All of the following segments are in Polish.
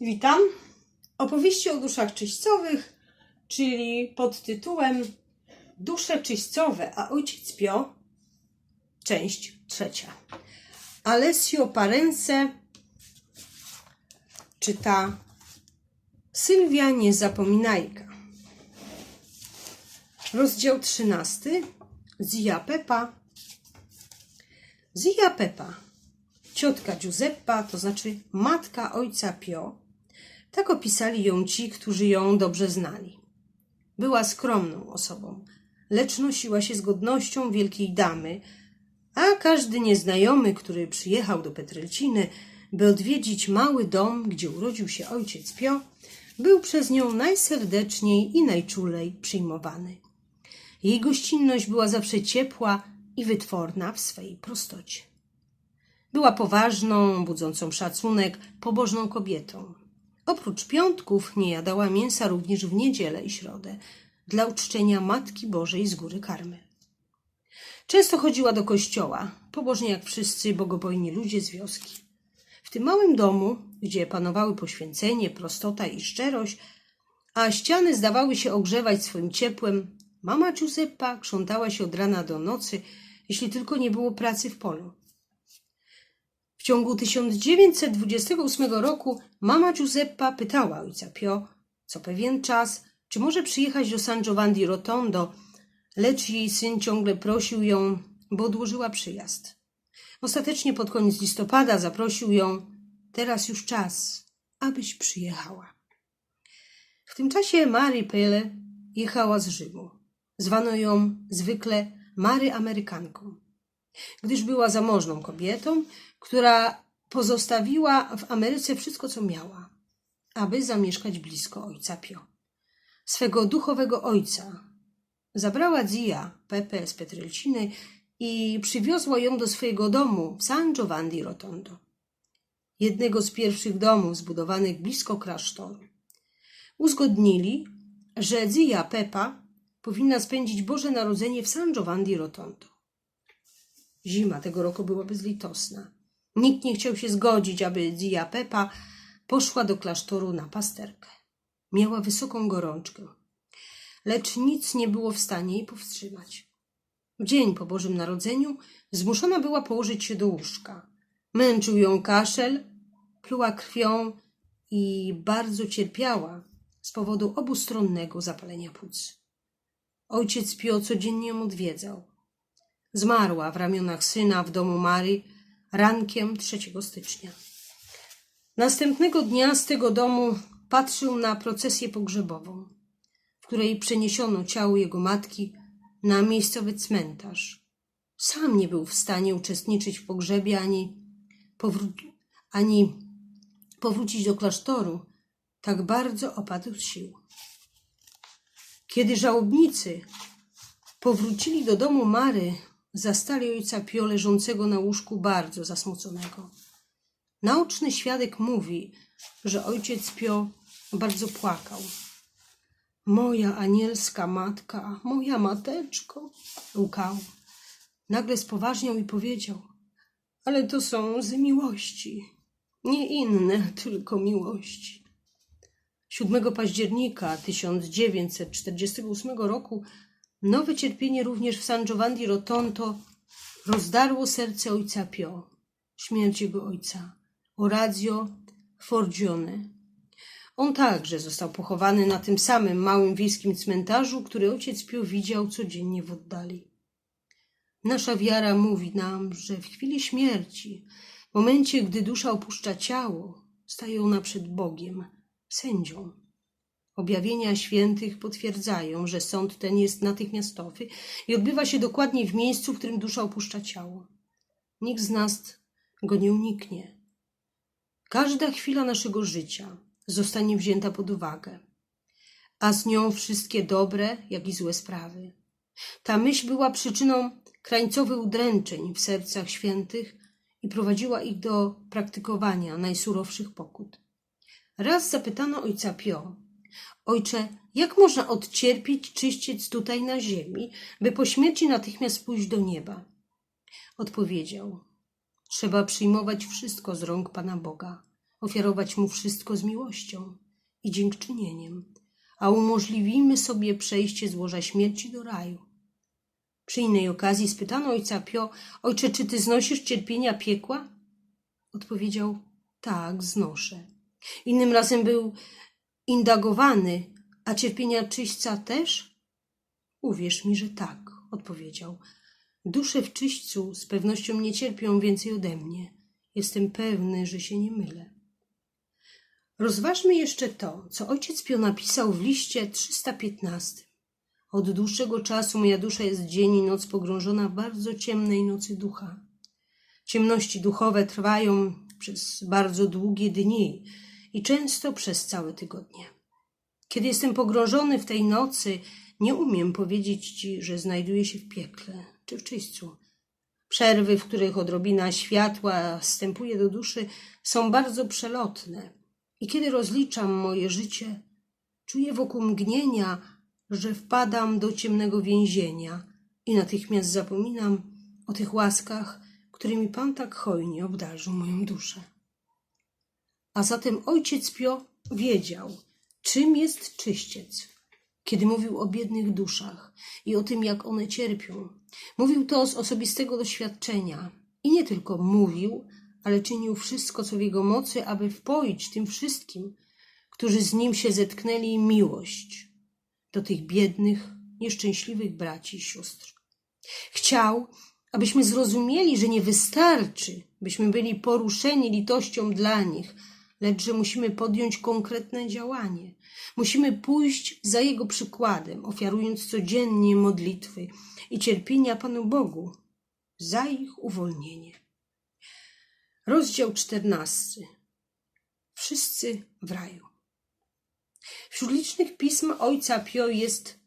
Witam. Opowieści o duszach czyścowych, czyli pod tytułem Dusze czyścowe, a ojciec Pio, część trzecia. Alessio Parense czyta Sylwia Niezapominajka. Rozdział trzynasty. Zia Pepa. Zia Pepa, ciotka Giuseppa, to znaczy matka ojca Pio. Tak opisali ją ci, którzy ją dobrze znali. Była skromną osobą, lecz nosiła się z godnością wielkiej damy, a każdy nieznajomy, który przyjechał do Petrelciny, by odwiedzić mały dom, gdzie urodził się ojciec Pio, był przez nią najserdeczniej i najczulej przyjmowany. Jej gościnność była zawsze ciepła i wytworna w swej prostocie. Była poważną, budzącą szacunek, pobożną kobietą. Oprócz piątków nie jadała mięsa również w niedzielę i środę dla uczczenia Matki Bożej z góry karmy. Często chodziła do kościoła, pobożnie jak wszyscy bogobojni ludzie z wioski. W tym małym domu, gdzie panowały poświęcenie, prostota i szczerość, a ściany zdawały się ogrzewać swoim ciepłem, mama Giuseppa krzątała się od rana do nocy, jeśli tylko nie było pracy w polu. W ciągu 1928 roku mama Giuseppa pytała ojca Pio co pewien czas, czy może przyjechać do San Giovanni Rotondo, lecz jej syn ciągle prosił ją, bo odłożyła przyjazd. Ostatecznie pod koniec listopada zaprosił ją, teraz już czas, abyś przyjechała. W tym czasie Mary Pele jechała z Rzymu. Zwano ją zwykle Mary Amerykanką, gdyż była zamożną kobietą, która pozostawiła w Ameryce wszystko, co miała, aby zamieszkać blisko ojca Pio. Swego duchowego ojca zabrała Zia, Pepe z Petrelciny i przywiozła ją do swojego domu w San Giovanni Rotondo, jednego z pierwszych domów zbudowanych blisko klasztoru. Uzgodnili, że Zia Pepa powinna spędzić Boże Narodzenie w San Giovanni Rotondo. Zima tego roku była bezlitosna. Nikt nie chciał się zgodzić, aby Zia Pepa poszła do klasztoru na pasterkę. Miała wysoką gorączkę, lecz nic nie było w stanie jej powstrzymać. W dzień po Bożym Narodzeniu zmuszona była położyć się do łóżka. Męczył ją kaszel, pluła krwią i bardzo cierpiała z powodu obustronnego zapalenia płuc. Ojciec Pio codziennie ją odwiedzał. Zmarła w ramionach syna w domu Mary rankiem 3 stycznia. Następnego dnia z tego domu patrzył na procesję pogrzebową, w której przeniesiono ciało jego matki na miejscowy cmentarz. Sam nie był w stanie uczestniczyć w pogrzebie ani, powró- ani powrócić do klasztoru, tak bardzo opadł z sił. Kiedy żałobnicy powrócili do domu Mary, zastali ojca Pio leżącego na łóżku bardzo zasmuconego. Naoczny świadek mówi, że ojciec Pio bardzo płakał. Moja anielska matka, moja mateczko, łkał. Nagle spoważniał i powiedział, ale to są z miłości, nie inne, tylko miłości. 7 października 1948 roku nowe cierpienie również w San Giovanni di Rotondo rozdarło serce ojca Pio, śmierć jego ojca, Orazio Forgione. On także został pochowany na tym samym małym wiejskim cmentarzu, który ojciec Pio widział codziennie w oddali. Nasza wiara mówi nam, że w chwili śmierci, w momencie, gdy dusza opuszcza ciało, staje ona przed Bogiem, sędzią. Objawienia świętych potwierdzają, że sąd ten jest natychmiastowy i odbywa się dokładnie w miejscu, w którym dusza opuszcza ciało. Nikt z nas go nie uniknie. Każda chwila naszego życia zostanie wzięta pod uwagę, a z nią wszystkie dobre, jak i złe sprawy. Ta myśl była przyczyną krańcowych udręczeń w sercach świętych i prowadziła ich do praktykowania najsurowszych pokut. Raz zapytano ojca Pio, Ojcze, jak można odcierpieć czyściec tutaj na ziemi, by po śmierci natychmiast pójść do nieba? Odpowiedział: Trzeba przyjmować wszystko z rąk Pana Boga, ofiarować mu wszystko z miłością i dziękczynieniem, a umożliwimy sobie przejście z łoża śmierci do raju. Przy innej okazji spytano ojca Pio, ojcze, czy ty znosisz cierpienia piekła? Odpowiedział, tak, znoszę. Innym razem był indagowany, a cierpienia czyśćca też? Uwierz mi, że tak, odpowiedział. Dusze w czyśćcu z pewnością nie cierpią więcej ode mnie. Jestem pewny, że się nie mylę. Rozważmy jeszcze to, co ojciec Pio napisał w liście 315. Od dłuższego czasu moja dusza jest dzień i noc pogrążona w bardzo ciemnej nocy ducha. Ciemności duchowe trwają przez bardzo długie dni i często przez całe tygodnie. Kiedy jestem pogrążony w tej nocy, nie umiem powiedzieć ci, że znajduję się w piekle czy w czyśćcu. Przerwy, w których odrobina światła wstępuje do duszy, są bardzo przelotne. I kiedy rozliczam moje życie, czuję wokół mgnienia, że wpadam do ciemnego więzienia i natychmiast zapominam o tych łaskach, którymi Pan tak hojnie obdarzył moją duszę. A zatem ojciec Pio wiedział, czym jest czyściec, kiedy mówił o biednych duszach i o tym, jak one cierpią. Mówił to z osobistego doświadczenia i nie tylko mówił, ale czynił wszystko, co w jego mocy, aby wpoić tym wszystkim, którzy z nim się zetknęli, miłość do tych biednych, nieszczęśliwych braci i sióstr. Chciał, abyśmy zrozumieli, że nie wystarczy, byśmy byli poruszeni litością dla nich, lecz że musimy podjąć konkretne działanie. Musimy pójść za Jego przykładem, ofiarując codziennie modlitwy i cierpienia Panu Bogu za ich uwolnienie. Rozdział czternasty. Wszyscy w raju. Wśród licznych pism ojca Pio jest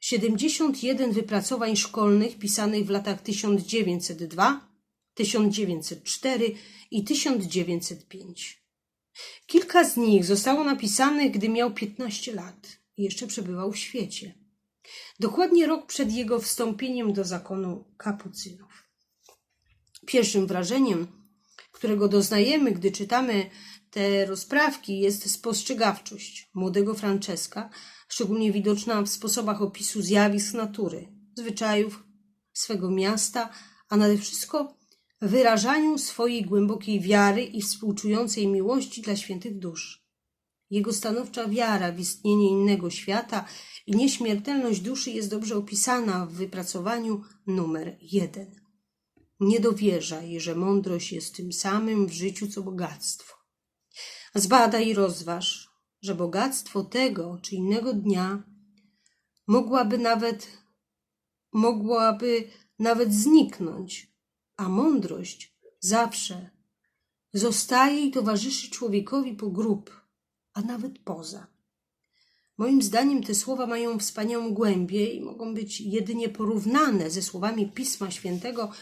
71 wypracowań szkolnych pisanych w latach 1902, 1904 i 1905. Kilka z nich zostało napisanych, gdy miał 15 lat i jeszcze przebywał w świecie. Dokładnie rok przed jego wstąpieniem do zakonu kapucynów. Pierwszym wrażeniem, którego doznajemy, gdy czytamy te rozprawki, jest spostrzegawczość młodego Franceska, szczególnie widoczna w sposobach opisu zjawisk natury, zwyczajów swego miasta, a nade wszystko wyrażaniu swojej głębokiej wiary i współczującej miłości dla świętych dusz. Jego stanowcza wiara w istnienie innego świata i nieśmiertelność duszy jest dobrze opisana w wypracowaniu numer jeden. Nie dowierzaj, że mądrość jest tym samym w życiu co bogactwo. Zbadaj i rozważ, że bogactwo tego czy innego dnia mogłaby nawet mogłaby nawet zniknąć, a mądrość zawsze zostaje i towarzyszy człowiekowi po grób, a nawet poza. Moim zdaniem te słowa mają wspaniałą głębię i mogą być jedynie porównane ze słowami Pisma Świętego.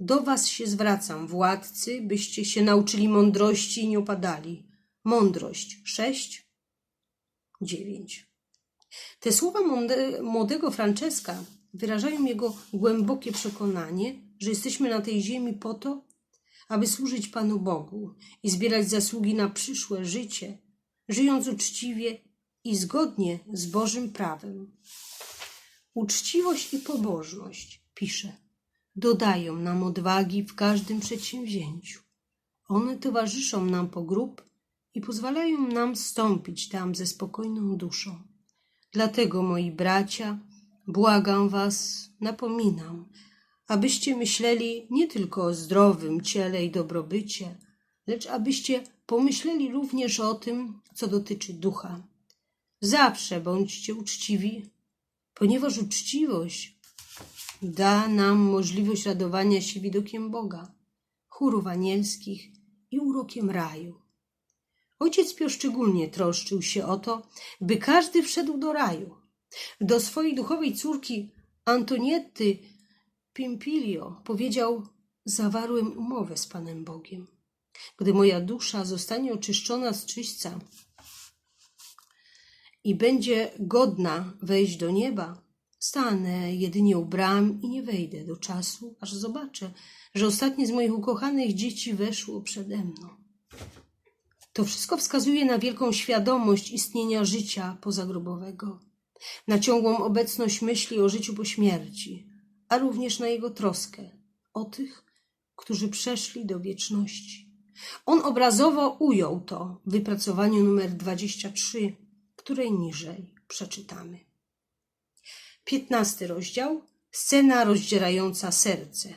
Do was się zwracam, władcy, byście się nauczyli mądrości i nie opadali. Mądrość sześć, dziewięć. Te słowa młodego Franceska wyrażają jego głębokie przekonanie, że jesteśmy na tej ziemi po to, aby służyć Panu Bogu i zbierać zasługi na przyszłe życie, żyjąc uczciwie i zgodnie z Bożym prawem. Uczciwość i pobożność, pisze, dodają nam odwagi w każdym przedsięwzięciu. One towarzyszą nam po grób i pozwalają nam stąpić tam ze spokojną duszą. Dlatego, moi bracia, błagam was, napominam, abyście myśleli nie tylko o zdrowym ciele i dobrobycie, lecz abyście pomyśleli również o tym, co dotyczy ducha. Zawsze bądźcie uczciwi, ponieważ uczciwość da nam możliwość radowania się widokiem Boga, chórów anielskich i urokiem raju. Ojciec Pio szczególnie troszczył się o to, by każdy wszedł do raju. Do swojej duchowej córki Antonietty Pimpilio powiedział: Zawarłem umowę z Panem Bogiem. Gdy moja dusza zostanie oczyszczona z czyśćca i będzie godna wejść do nieba, stanę jedynie u bram i nie wejdę do czasu, aż zobaczę, że ostatnie z moich ukochanych dzieci weszło przede mną. To wszystko wskazuje na wielką świadomość istnienia życia pozagrobowego, na ciągłą obecność myśli o życiu po śmierci, a również na jego troskę o tych, którzy przeszli do wieczności. On obrazowo ujął to w wypracowaniu numer 23, której niżej przeczytamy. Piętnasty rozdział. Scena rozdzierająca serce.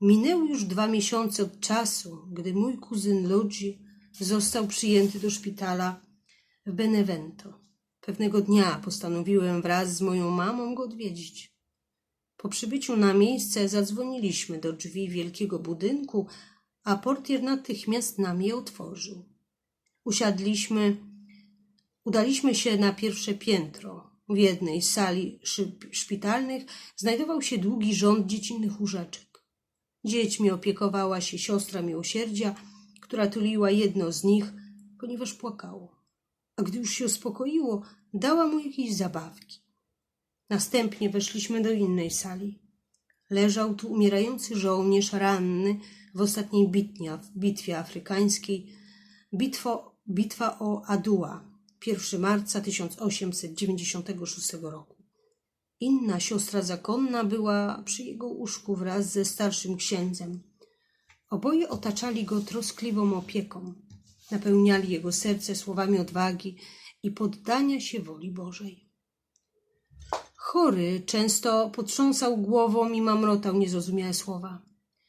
Minęły już dwa miesiące od czasu, gdy mój kuzyn Luigi został przyjęty do szpitala w Benevento. Pewnego dnia postanowiłem wraz z moją mamą go odwiedzić. Po przybyciu na miejsce zadzwoniliśmy do drzwi wielkiego budynku, a portier natychmiast nam je otworzył. Usiadliśmy, udaliśmy się na pierwsze piętro. W jednej z sali szpitalnych znajdował się długi rząd dziecinnych łóżeczek. Dziećmi opiekowała się siostra miłosierdzia, która tuliła jedno z nich, ponieważ płakało. A gdy już się uspokoiło, dała mu jakieś zabawki. Następnie weszliśmy do innej sali. Leżał tu umierający żołnierz ranny w ostatniej w bitwie afrykańskiej, bitwo, bitwa o Adua, 1 marca 1896 roku. Inna siostra zakonna była przy jego łóżku wraz ze starszym księdzem. Oboje otaczali go troskliwą opieką, napełniali jego serce słowami odwagi i poddania się woli Bożej. Chory często potrząsał głową i mamrotał niezrozumiałe słowa,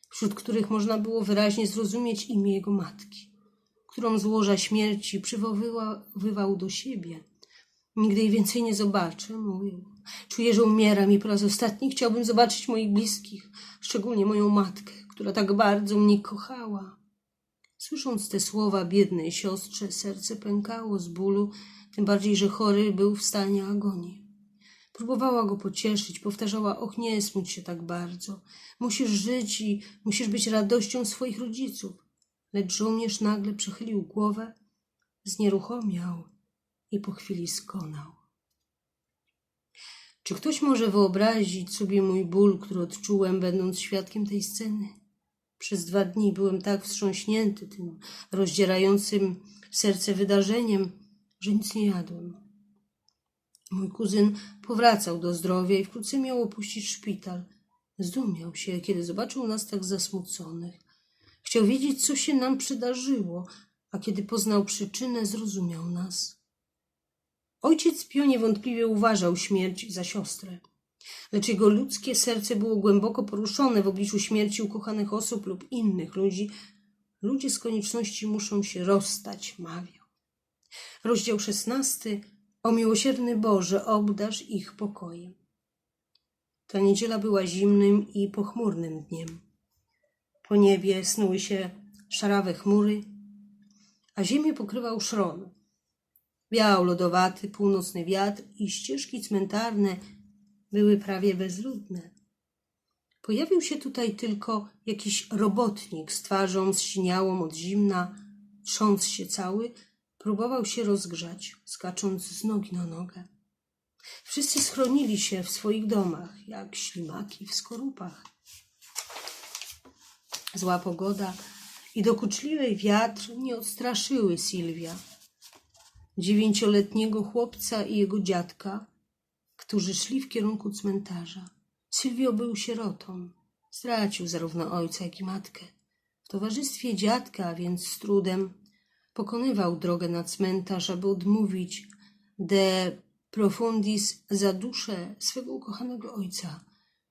wśród których można było wyraźnie zrozumieć imię jego matki, którą z łoża śmierci przywoływał do siebie. Nigdy jej więcej nie zobaczę, mówił. Czuję, że umieram i po raz ostatni chciałbym zobaczyć moich bliskich, szczególnie moją matkę, która tak bardzo mnie kochała. Słysząc te słowa biednej siostrze, serce pękało z bólu, tym bardziej, że chory był w stanie agonii. Próbowała go pocieszyć, powtarzała: Och, nie smuć się tak bardzo. Musisz żyć i musisz być radością swoich rodziców. Lecz żołnierz nagle przechylił głowę, znieruchomiał i po chwili skonał. Czy ktoś może wyobrazić sobie mój ból, który odczułem, będąc świadkiem tej sceny? Przez dwa dni byłem tak wstrząśnięty tym rozdzierającym serce wydarzeniem, że nic nie jadłem. Mój kuzyn powracał do zdrowia i wkrótce miał opuścić szpital. Zdumiał się, kiedy zobaczył nas tak zasmuconych. Chciał wiedzieć, co się nam przydarzyło, a kiedy poznał przyczynę, zrozumiał nas. Ojciec Pio niewątpliwie uważał śmierć za siostrę, lecz jego ludzkie serce było głęboko poruszone w obliczu śmierci ukochanych osób lub innych ludzi. Ludzie z konieczności muszą się rozstać, mawiał. Rozdział szesnasty. O miłosierny Boże, obdarz ich pokojem. Ta niedziela była zimnym i pochmurnym dniem. Po niebie snuły się szarawe chmury, a ziemię pokrywał szron. Wiał lodowaty północny wiatr i ścieżki cmentarne były prawie bezludne. Pojawił się tutaj tylko jakiś robotnik z twarzą zsiniałą od zimna, trząc się cały, próbował się rozgrzać, skacząc z nogi na nogę. Wszyscy schronili się w swoich domach, jak ślimaki w skorupach. Zła pogoda i dokuczliwy wiatr nie odstraszyły Sylwia, dziewięcioletniego chłopca i jego dziadka, którzy szli w kierunku cmentarza. Sylwio był sierotą. Stracił zarówno ojca, jak i matkę. W towarzystwie dziadka, a więc z trudem, pokonywał drogę na cmentarz, aby odmówić de profundis za duszę swego ukochanego ojca,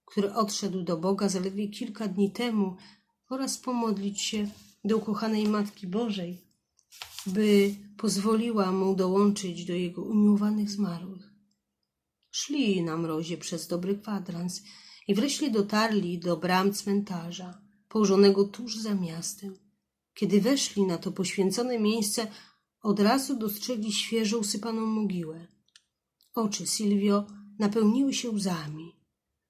który odszedł do Boga zaledwie kilka dni temu, oraz pomodlić się do ukochanej Matki Bożej, by pozwoliła mu dołączyć do jego umiłowanych zmarłych. Szli na mrozie przez dobry kwadrans i wreszcie dotarli do bram cmentarza, położonego tuż za miastem. Kiedy weszli na to poświęcone miejsce, od razu dostrzegli świeżo usypaną mogiłę. Oczy Silvio napełniły się łzami.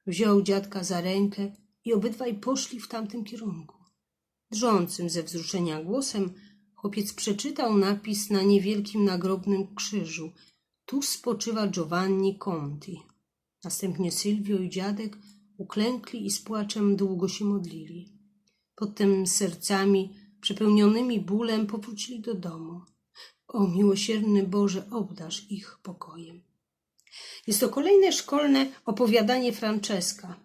Wziął dziadka za rękę i obydwaj poszli w tamtym kierunku. Drżącym ze wzruszenia głosem chłopiec przeczytał napis na niewielkim nagrobnym krzyżu. Tu spoczywa Giovanni Conti. Następnie Silvio i dziadek uklękli i z płaczem długo się modlili. Potem sercami przepełnionymi bólem, powrócili do domu. O miłosierny Boże, obdarz ich pokojem. Jest to kolejne szkolne opowiadanie Franceska.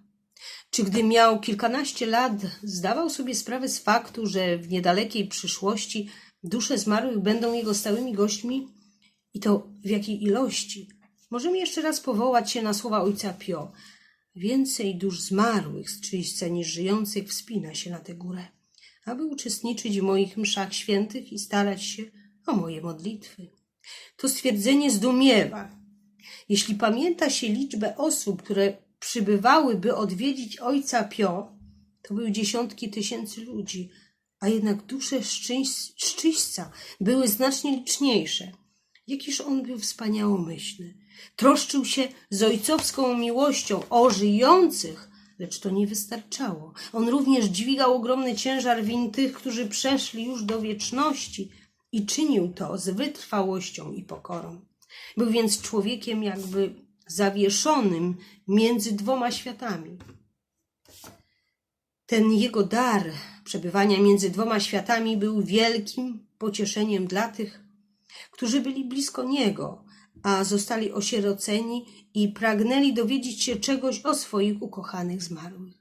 Czy gdy miał kilkanaście lat, zdawał sobie sprawę z faktu, że w niedalekiej przyszłości dusze zmarłych będą jego stałymi gośćmi? I to w jakiej ilości? Możemy jeszcze raz powołać się na słowa ojca Pio. Więcej dusz zmarłych z czyśćca niż żyjących wspina się na tę górę, aby uczestniczyć w moich mszach świętych i starać się o moje modlitwy. To stwierdzenie zdumiewa. Jeśli pamięta się liczbę osób, które przybywały, by odwiedzić ojca Pio, to były dziesiątki tysięcy ludzi, a jednak dusze szczyś- szczyśca były znacznie liczniejsze. Jakiż on był wspaniałomyślny. Troszczył się z ojcowską miłością o żyjących, lecz to nie wystarczało. On również dźwigał ogromny ciężar win tych, którzy przeszli już do wieczności i czynił to z wytrwałością i pokorą. Był więc człowiekiem jakby zawieszonym między dwoma światami. Ten jego dar przebywania między dwoma światami był wielkim pocieszeniem dla tych, którzy byli blisko niego, a zostali osieroceni i pragnęli dowiedzieć się czegoś o swoich ukochanych zmarłych.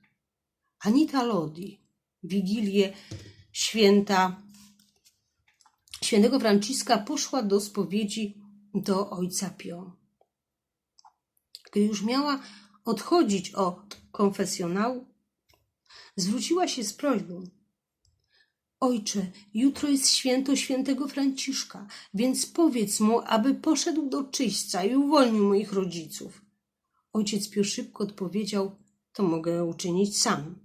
Anita Lodi, Wigilię święta świętego Franciszka poszła do spowiedzi do ojca Pio. Gdy już miała odchodzić od konfesjonału, zwróciła się z prośbą. Ojcze, jutro jest święto świętego Franciszka, więc powiedz mu, aby poszedł do czyśćca i uwolnił moich rodziców. Ojciec Pio szybko odpowiedział, to mogę uczynić sam.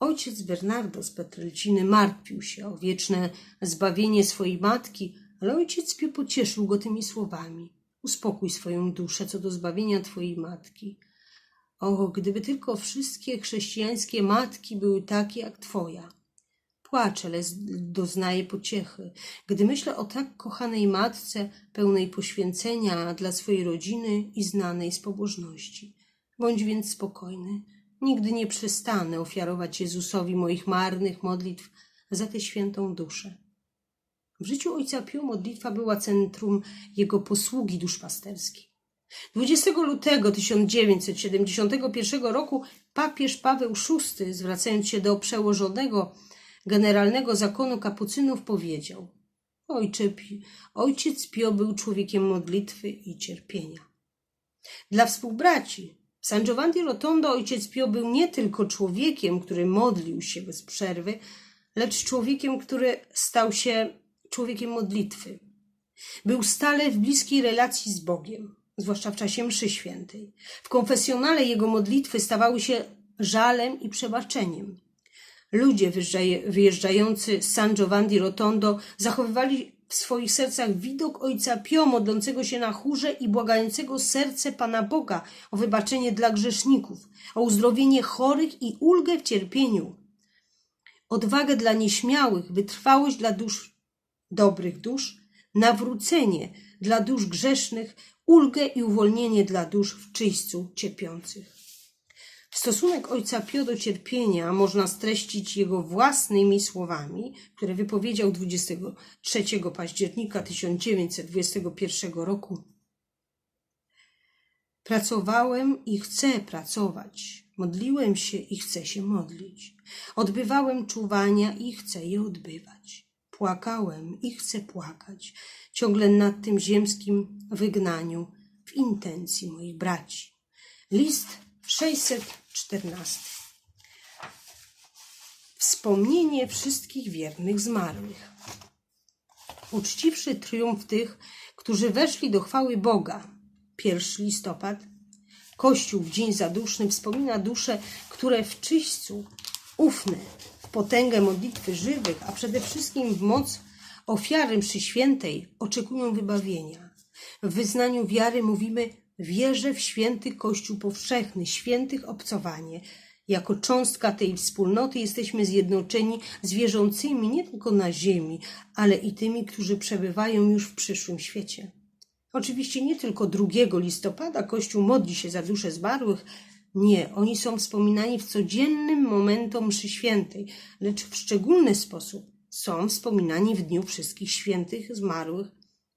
Ojciec Bernardo z Petrelciny martwił się o wieczne zbawienie swojej matki, ale ojciec Pio pocieszył go tymi słowami. Uspokój swoją duszę co do zbawienia twojej matki. O, gdyby tylko wszystkie chrześcijańskie matki były takie jak twoja. Płaczę, lecz doznaję pociechy, gdy myślę o tak kochanej matce, pełnej poświęcenia dla swojej rodziny i znanej z pobożności. Bądź więc spokojny. Nigdy nie przestanę ofiarować Jezusowi moich marnych modlitw za tę świętą duszę. W życiu ojca Pio modlitwa była centrum jego posługi duszpasterskiej. 20 lutego 1971 roku papież Paweł VI, zwracając się do przełożonego generalnego zakonu kapucynów, powiedział: Ojcze, Ojciec Pio był człowiekiem modlitwy i cierpienia. Dla współbraci San Giovanni Rotondo ojciec Pio był nie tylko człowiekiem, który modlił się bez przerwy, lecz człowiekiem, który stał się człowiekiem modlitwy. Był stale w bliskiej relacji z Bogiem, zwłaszcza w czasie mszy świętej. W konfesjonale jego modlitwy stawały się żalem i przebaczeniem. Ludzie wyjeżdżaj- wyjeżdżający z San Giovanni Rotondo zachowywali w swoich sercach widok ojca Pio modlącego się na chórze i błagającego serce Pana Boga o wybaczenie dla grzeszników, o uzdrowienie chorych i ulgę w cierpieniu, odwagę dla nieśmiałych, wytrwałość dla dusz dobrych dusz, nawrócenie dla dusz grzesznych, ulgę i uwolnienie dla dusz w czyśćcu cierpiących. Stosunek ojca Pio do cierpienia można streścić jego własnymi słowami, które wypowiedział 23 października 1921 roku. Pracowałem i chcę pracować. Modliłem się i chcę się modlić. Odbywałem czuwania i chcę je odbywać. Płakałem i chcę płakać. Ciągle nad tym ziemskim wygnaniu w intencji moich braci. List 614. Wspomnienie wszystkich wiernych zmarłych. Uczciwszy triumf tych, którzy weszli do chwały Boga. 1 listopad. Kościół w dzień zaduszny wspomina dusze, które w czyśćcu ufne w potęgę modlitwy żywych, a przede wszystkim w moc ofiary mszy świętej oczekują wybawienia. W wyznaniu wiary mówimy wierzę w święty Kościół powszechny, świętych obcowanie. Jako cząstka tej wspólnoty jesteśmy zjednoczeni z wierzącymi nie tylko na ziemi, ale i tymi, którzy przebywają już w przyszłym świecie. Oczywiście nie tylko 2 listopada Kościół modli się za dusze zmarłych, nie, oni są wspominani w codziennym momentom mszy świętej, lecz w szczególny sposób są wspominani w Dniu Wszystkich Świętych Zmarłych.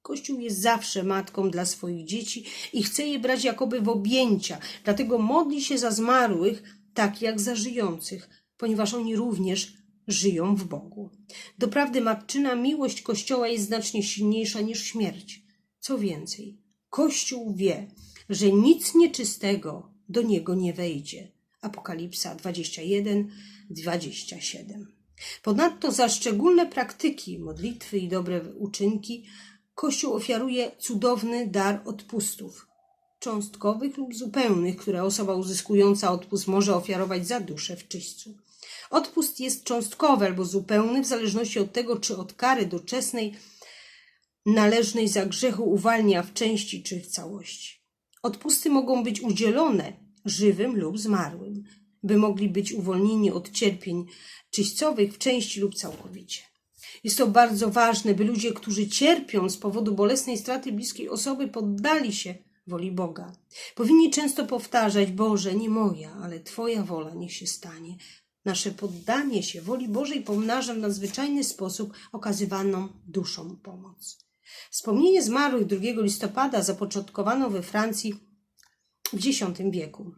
Kościół jest zawsze matką dla swoich dzieci i chce je brać jakoby w objęcia, dlatego modli się za zmarłych tak jak za żyjących, ponieważ oni również żyją w Bogu. Doprawdy matczyna miłość Kościoła jest znacznie silniejsza niż śmierć. Co więcej, Kościół wie, że nic nieczystego do niego nie wejdzie. Apokalipsa 21, 27. Ponadto za szczególne praktyki, modlitwy i dobre uczynki Kościół ofiaruje cudowny dar odpustów, cząstkowych lub zupełnych, które osoba uzyskująca odpust może ofiarować za duszę w czyśćcu. Odpust jest cząstkowy albo zupełny, w zależności od tego, czy od kary doczesnej należnej za grzechu uwalnia w części czy w całości. Odpusty mogą być udzielone żywym lub zmarłym, by mogli być uwolnieni od cierpień czyśćcowych w części lub całkowicie. Jest to bardzo ważne, by ludzie, którzy cierpią z powodu bolesnej straty bliskiej osoby, poddali się woli Boga. Powinni często powtarzać: Boże, nie moja, ale Twoja wola niech się stanie. Nasze poddanie się woli Bożej pomnaża w nadzwyczajny sposób okazywaną duszą pomoc. Wspomnienie zmarłych 2 listopada zapoczątkowano we Francji w X wieku.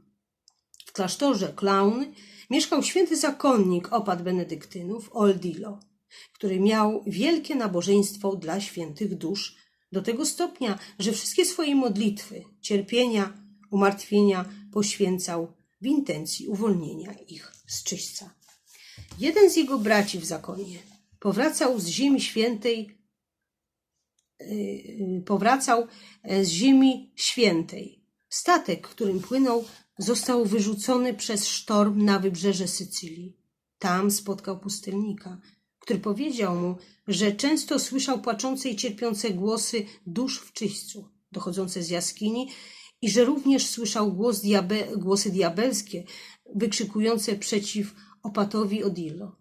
W klasztorze Klaun mieszkał święty zakonnik opat benedyktynów Oldilo, który miał wielkie nabożeństwo dla świętych dusz, do tego stopnia, że wszystkie swoje modlitwy, cierpienia, umartwienia poświęcał w intencji uwolnienia ich z czyśćca. Jeden z jego braci w zakonie powracał z ziemi świętej, yy, powracał z ziemi świętej. Statek, którym płynął, został wyrzucony przez sztorm na wybrzeże Sycylii. Tam spotkał pustelnika, który powiedział mu, że często słyszał płaczące i cierpiące głosy dusz w czyśćcu, dochodzące z jaskini i że również słyszał głos diabe, głosy diabelskie wykrzykujące przeciw opatowi Odillo.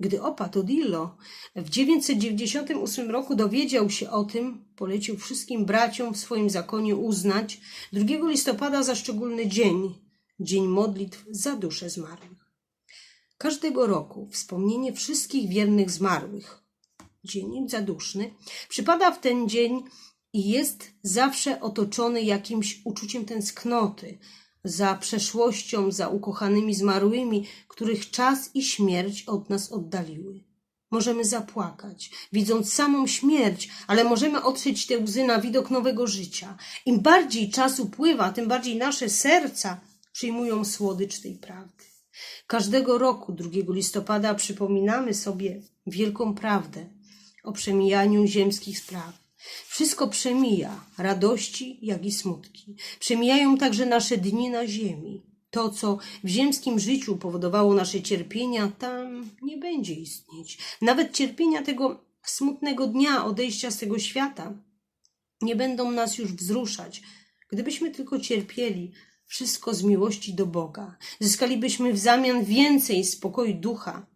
Gdy opat Odillo w 998 roku dowiedział się o tym, polecił wszystkim braciom w swoim zakonie uznać 2 listopada za szczególny dzień, dzień modlitw za dusze zmarłych. Każdego roku wspomnienie wszystkich wiernych zmarłych, dzień zaduszny, przypada w ten dzień i jest zawsze otoczony jakimś uczuciem tęsknoty za przeszłością, za ukochanymi zmarłymi, których czas i śmierć od nas oddaliły. Możemy zapłakać, widząc samą śmierć, ale możemy otrzeć te łzy na widok nowego życia. Im bardziej czas upływa, tym bardziej nasze serca przyjmują słodycz tej prawdy. Każdego roku 2 listopada przypominamy sobie wielką prawdę o przemijaniu ziemskich spraw. Wszystko przemija, radości jak i smutki. Przemijają także nasze dni na ziemi. To, co w ziemskim życiu powodowało nasze cierpienia, tam nie będzie istnieć. Nawet cierpienia tego smutnego dnia odejścia z tego świata nie będą nas już wzruszać. Gdybyśmy tylko cierpieli, wszystko z miłości do Boga. Zyskalibyśmy w zamian więcej spokoju ducha.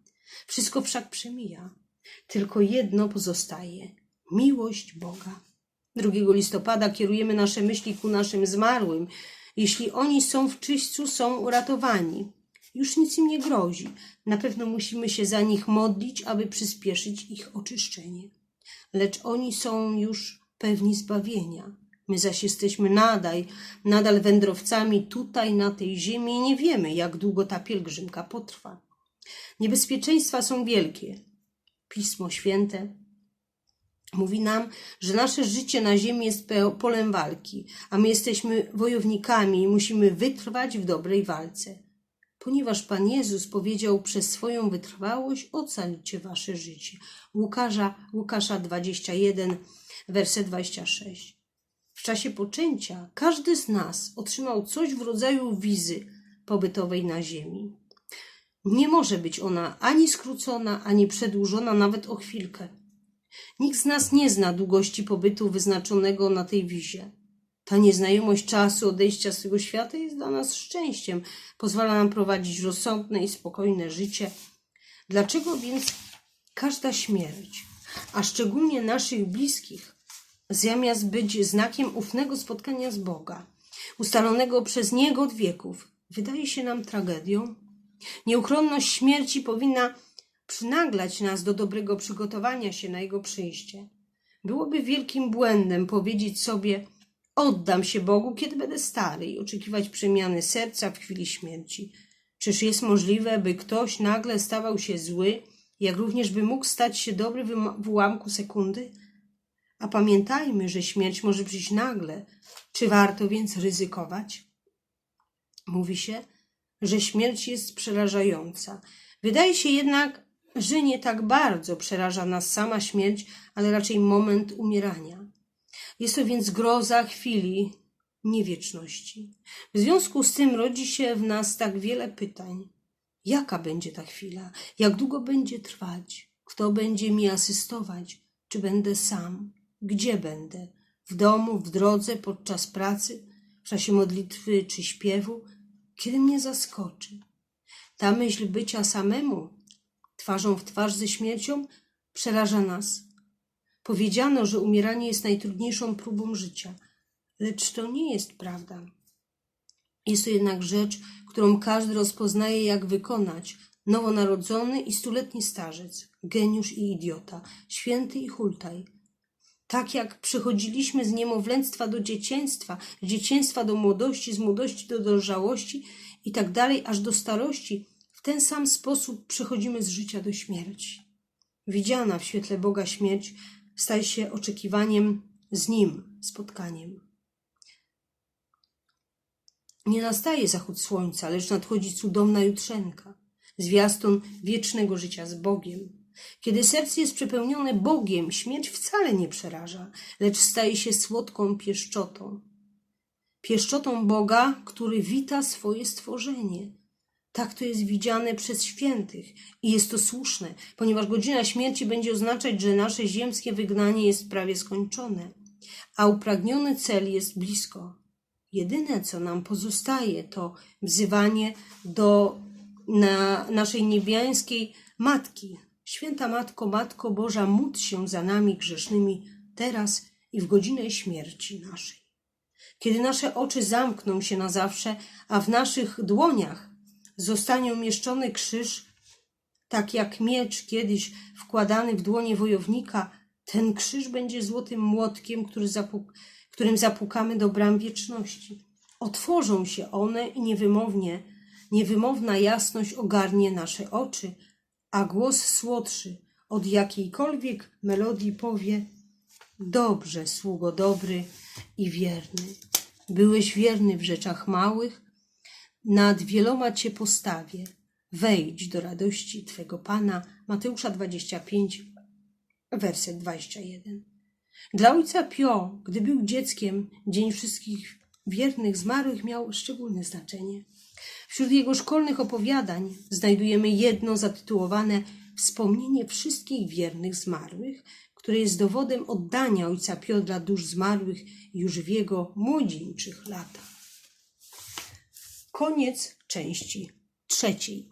Wszystko wszak przemija. Tylko jedno pozostaje miłość Boga. 2 listopada kierujemy nasze myśli ku naszym zmarłym. Jeśli oni są w czyśćcu, są uratowani. Już nic im nie grozi. Na pewno musimy się za nich modlić, aby przyspieszyć ich oczyszczenie. Lecz oni są już pewni zbawienia. My zaś jesteśmy nadal, nadal wędrowcami tutaj na tej ziemi i nie wiemy, jak długo ta pielgrzymka potrwa. Niebezpieczeństwa są wielkie. Pismo Święte mówi nam, że nasze życie na ziemi jest polem walki, a my jesteśmy wojownikami i musimy wytrwać w dobrej walce. Ponieważ Pan Jezus powiedział przez swoją wytrwałość ocalicie wasze życie. Łukasza, Łukasza 21, werset 26. W czasie poczęcia każdy z nas otrzymał coś w rodzaju wizy pobytowej na ziemi. Nie może być ona ani skrócona, ani przedłużona nawet o chwilkę. Nikt z nas nie zna długości pobytu wyznaczonego na tej wizie. Ta nieznajomość czasu odejścia z tego świata jest dla nas szczęściem, pozwala nam prowadzić rozsądne i spokojne życie. Dlaczego więc każda śmierć, a szczególnie naszych bliskich, zamiast być znakiem ufnego spotkania z Boga, ustalonego przez Niego od wieków, wydaje się nam tragedią? Nieuchronność śmierci powinna przynaglać nas do dobrego przygotowania się na jego przyjście. Byłoby wielkim błędem powiedzieć sobie: Oddam się Bogu, kiedy będę stary i oczekiwać przemiany serca w chwili śmierci. Czyż jest możliwe, by ktoś nagle stawał się zły, jak również by mógł stać się dobry w ułam- w ułamku sekundy? A pamiętajmy, że śmierć może przyjść nagle. Czy warto więc ryzykować? Mówi się, że śmierć jest przerażająca. Wydaje się jednak, że nie tak bardzo przeraża nas sama śmierć, ale raczej moment umierania. Jest to więc groza chwili, nie wieczności. W związku z tym rodzi się w nas tak wiele pytań. Jaka będzie ta chwila? Jak długo będzie trwać? Kto będzie mi asystować? Czy będę sam? Gdzie będę? W domu, w drodze, podczas pracy, w czasie modlitwy czy śpiewu? Kiedy mnie zaskoczy? Ta myśl bycia samemu, twarzą w twarz ze śmiercią, przeraża nas. Powiedziano, że umieranie jest najtrudniejszą próbą życia, lecz to nie jest prawda. Jest to jednak rzecz, którą każdy rozpoznaje, jak wykonać. Nowonarodzony i stuletni starzec, geniusz i idiota, święty i hultaj. Tak jak przychodziliśmy z niemowlęctwa do dzieciństwa, z dzieciństwa do młodości, z młodości do dojrzałości i tak dalej, aż do starości, w ten sam sposób przechodzimy z życia do śmierci. Widziana w świetle Boga śmierć staje się oczekiwaniem z Nim, spotkaniem. Nie nastaje zachód słońca, lecz nadchodzi cudowna jutrzenka, zwiastun wiecznego życia z Bogiem. Kiedy serce jest przepełnione Bogiem, śmierć wcale nie przeraża, lecz staje się słodką pieszczotą. Pieszczotą Boga, który wita swoje stworzenie. Tak to jest widziane przez świętych i jest to słuszne, ponieważ godzina śmierci będzie oznaczać, że nasze ziemskie wygnanie jest prawie skończone, a upragniony cel jest blisko. Jedyne, co nam pozostaje, to wzywanie do na naszej niebiańskiej Matki. Święta Matko, Matko Boża, módl się za nami grzesznymi teraz i w godzinę śmierci naszej. Kiedy nasze oczy zamkną się na zawsze, a w naszych dłoniach zostanie umieszczony krzyż, tak jak miecz kiedyś wkładany w dłonie wojownika, ten krzyż będzie złotym młotkiem, który zapuk którym zapukamy do bram wieczności. Otworzą się one i niewymownie, niewymowna jasność ogarnie nasze oczy, a głos słodszy od jakiejkolwiek melodii powie: Dobrze, sługo dobry i wierny. Byłeś wierny w rzeczach małych, nad wieloma cię postawię. Wejdź do radości Twego Pana. Mateusza 25, werset 21. Dla ojca Pio, gdy był dzieckiem, Dzień Wszystkich Wiernych Zmarłych miał szczególne znaczenie. Wśród jego szkolnych opowiadań znajdujemy jedno zatytułowane Wspomnienie wszystkich wiernych zmarłych, które jest dowodem oddania ojca Pio dla dusz zmarłych już w jego młodzieńczych latach. Koniec części trzeciej.